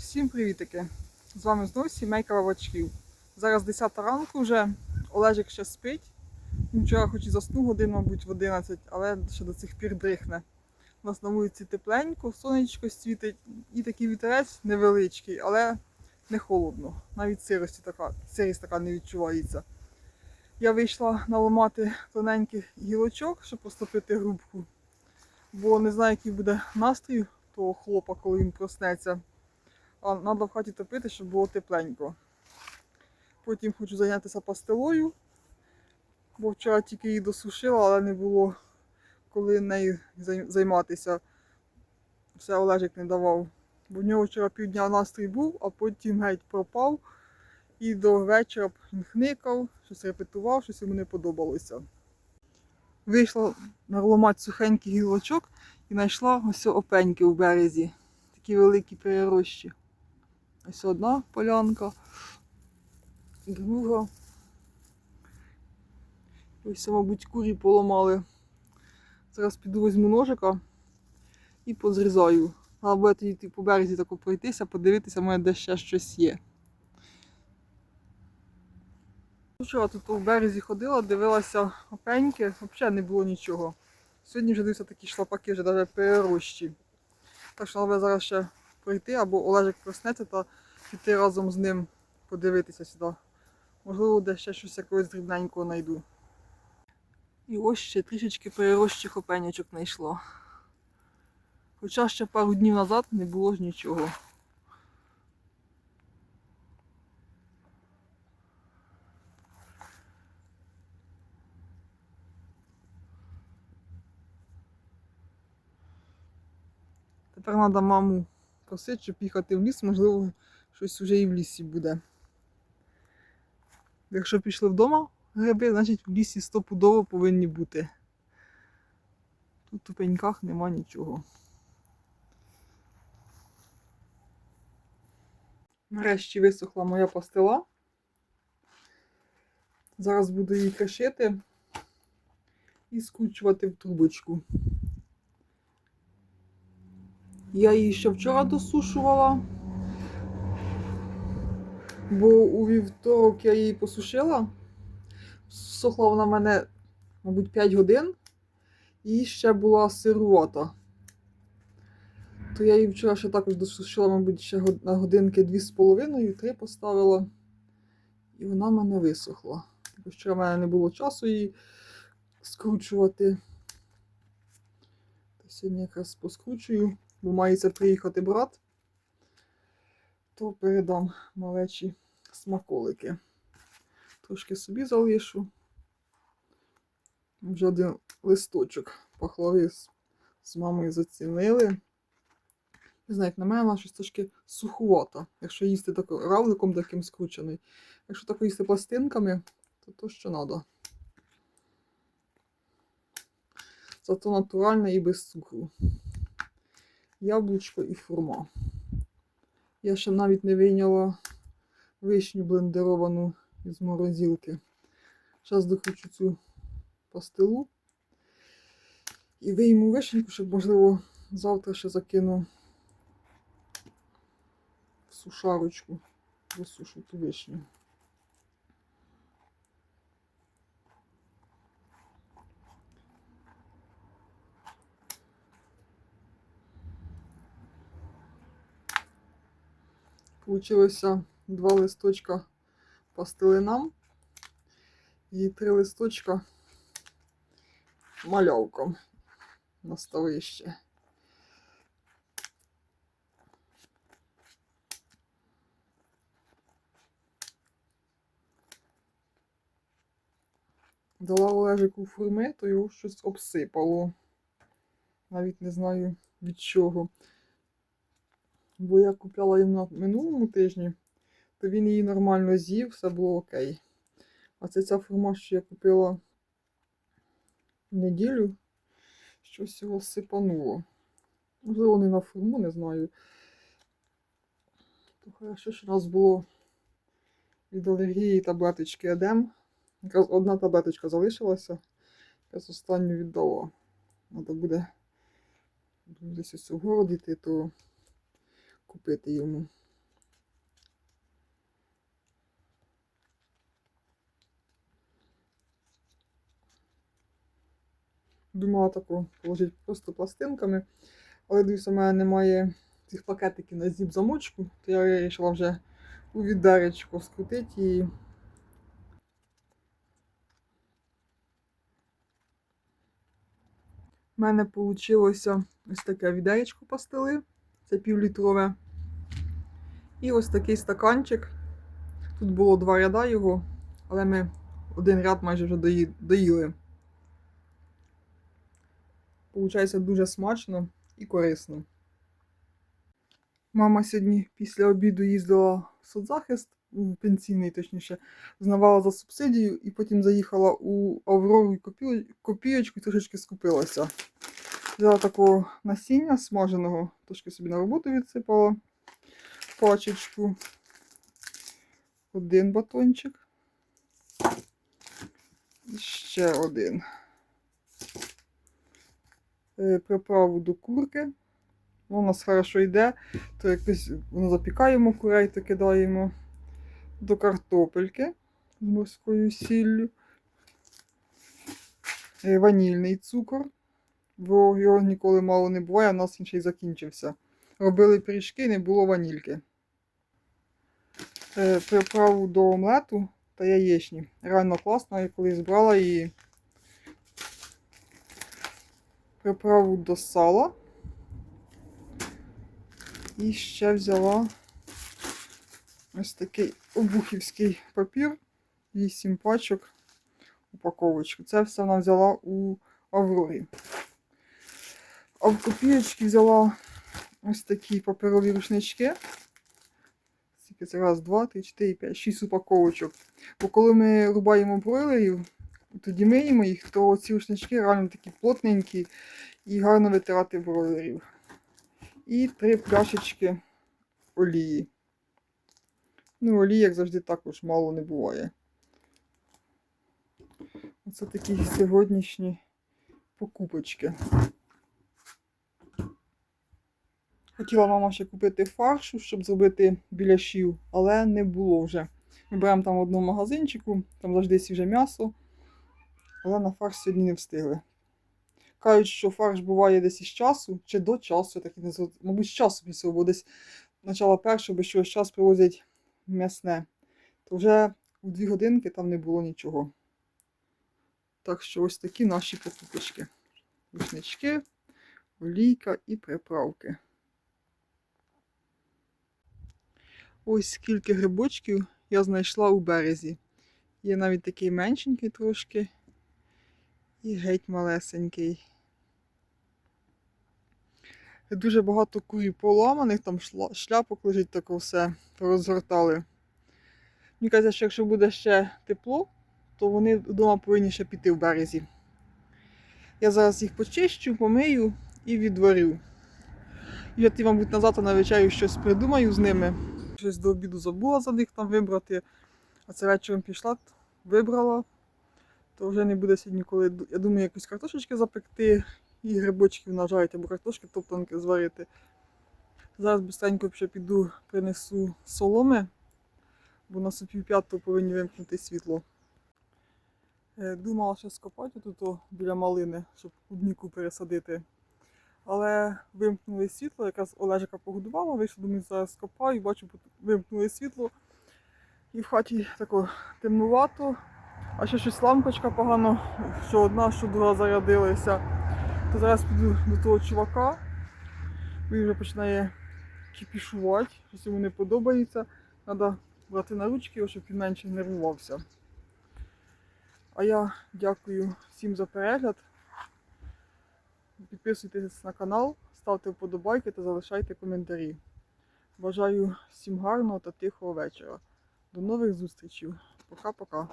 Всім привітики! З вами знову сімейка Вавачків. Зараз 10 ранку вже, Олежик ще спить. Вчора хоч і заснув годин, мабуть, в 11, але ще до цих пір дрихне. У нас на вулиці тепленько, сонечко світить і такий вітерець невеличкий, але не холодно. Навіть сирості така, сирість така не відчувається. Я вийшла наламати тоненьких гілочок, щоб поступити грубку, бо не знаю, який буде настрій того хлопа, коли він проснеться. А треба в хаті топити, щоб було тепленько. Потім хочу зайнятися пастилою, бо вчора тільки її досушила, але не було коли нею займатися. Все Олежик не давав. Бо в нього вчора півдня настрій був, а потім геть пропав. І до вечора він хникав, щось репетував, щось йому не подобалося. Вийшла наламати сухенький гілочок і знайшла ось опеньки у березі. Такі великі перерощі. Ось одна полянка, друга. Ось, мабуть, курі поламали. Зараз піду візьму ножика і позрізаю. Треба буде йти по березі тако пройтися, подивитися, може де ще щось є. Вчора тут у березі ходила, дивилася опеньки, взагалі не було нічого. Сьогодні вже дивився такі шлапаки, вже навіть перерощі. Так що треба зараз ще прийти, або Олежик проснеться та піти разом з ним подивитися сюди. Можливо, де ще щось якогось дрібненького знайду. І ось ще трішечки перерощих опенячок знайшло. Хоча ще пару днів назад не було ж нічого. Тепер треба маму просити, щоб їхати в ліс, можливо, щось вже і в лісі буде. Якщо пішли вдома гриби, значить в лісі стопудово повинні бути. Тут у пеньках нема нічого. Нарешті висохла моя пастила. Зараз буду її кришити і скручувати в трубочку. Я її ще вчора досушувала, бо у вівторок я її посушила. Сохла вона в мене, мабуть, 5 годин і ще була сирувата. То я її вчора ще також досушила, мабуть, ще на годинки 2,5-3 поставила. І вона в мене висохла. Бо вчора в мене не було часу її скручувати. То сьогодні якраз поскручую бо мається приїхати брат, то передам малечі смаколики. Трошки собі залишу. Вже один листочок пахлави з, мамою зацінили. Знаю, як на мене, вона щось трошки суховата. Якщо їсти так равликом таким скручений. Якщо так їсти пластинками, то то що треба. Зато натуральне і без цукру яблучко і фурма. Я ще навіть не вийняла вишню блендеровану із морозилки. Зараз докручу цю пастилу і вийму вишеньку, щоб, можливо, завтра ще закину в сушарочку, висушу ту вишню. Получилося два листочка пастилинам і три листочка малявком на ставище. Дала Олежику фурми, то його щось обсипало. Навіть не знаю від чого. Бо я купляла їм на минулому тижні, то він її нормально з'їв, все було окей. А це ця форма, що я купила в неділю, щось його сипануло. Можливо, не на форму, не знаю. То хорошо, що нас було від алергії таблеточки Едем. Якраз одна таблеточка залишилася. Якраз останню віддала. Треба буде десь ось у то купити йому. Думала таку положити просто пластинками, але дивіться, у мене немає цих пакетиків на зіп-замочку, то я вирішила вже у віддаречку скрутити її. У мене вийшло ось таке відеречко пастили. Це півлітрове. І ось такий стаканчик. Тут було два ряда його, але ми один ряд майже вже дої- доїли. Получається дуже смачно і корисно. Мама сьогодні після обіду їздила в соцзахист, у пенсійний, точніше, знавала за субсидію і потім заїхала у Аврору і копі- копійочку і трошечки скупилася. Взяла такого насіння смаженого, трошки собі на роботу відсипала пачечку. Один батончик. Ще один. Е, Приправу до курки. Воно у нас хорошо йде, то якось воно запікаємо курей, то кидаємо до картопельки з морською сіллю. Е, Ванільний цукор, бо його ніколи мало не буває, а в нас він ще й закінчився. Робили пиріжки, не було ванільки. Е, Приправу до омлету та яєчні. Реально класно, я колись брала її. Приправу до сала. І ще взяла ось такий обухівський папір. 8 пачок упаковочку. Це все вона взяла у Аврорі. А в копієчки взяла ось такі паперові рушнички. Скільки це раз, два, три, чотири, п'ять, шість упаковочок. Бо коли ми рубаємо бройлерів, тоді миємо їх, то ці рушнички реально такі плотненькі і гарно витирати бройлерів. І три пляшечки олії. Ну, олії, як завжди, також мало не буває. Оце такі сьогоднішні покупочки. Хотіла мама ще купити фаршу, щоб зробити біляшів, але не було вже. Ми беремо там в одному магазинчику, там завжди свіже м'ясо, але на фарш сьогодні не встигли. Кажуть, що фарш буває десь із часу, чи до часу, так і не зрозуміло. Мабуть, з часу після, бо десь начала першого, бо щось час привозять м'ясне. То вже у дві годинки там не було нічого. Так що ось такі наші покупочки. Рушнички, олійка і приправки. Ось скільки грибочків я знайшла у березі. Є навіть такий меншенький трошки. І геть малесенький. Дуже багато курів поламаних, там шляпок лежить таке все, розгортали. Мені кажеться, що якщо буде ще тепло, то вони вдома повинні ще піти в березі. Я зараз їх почищу, помию і відварю. І от, мабуть, назад на вечерю щось придумаю з ними. Щось до обіду забула за них там вибрати. А це вечором пішла, вибрала. То вже не буде сьогодні, коли я думаю, якусь картошечки запекти і грибочків нажарити, або картошки топтанки зварити. Зараз быстренько ще піду принесу соломи, бо на пів п'ятого повинні вимкнути світло. Е, Думала ще скопати тут біля малини, щоб клубніку пересадити. Але вимкнули світло, якраз Олежика погодувала, вийшла, думаю, зараз скопаю, бачу, вимкнули світло. І в хаті тако темнувато, а ще щось лампочка погано, що одна, що друга зарядилися. То зараз піду до того чувака. Він вже починає кипішувати, щось йому не подобається. Треба брати на ручки, щоб він менше нервувався. А я дякую всім за перегляд. Підписуйтесь на канал, ставте вподобайки та залишайте коментарі. Бажаю всім гарного та тихого вечора. До нових зустрічей. Пока-пока.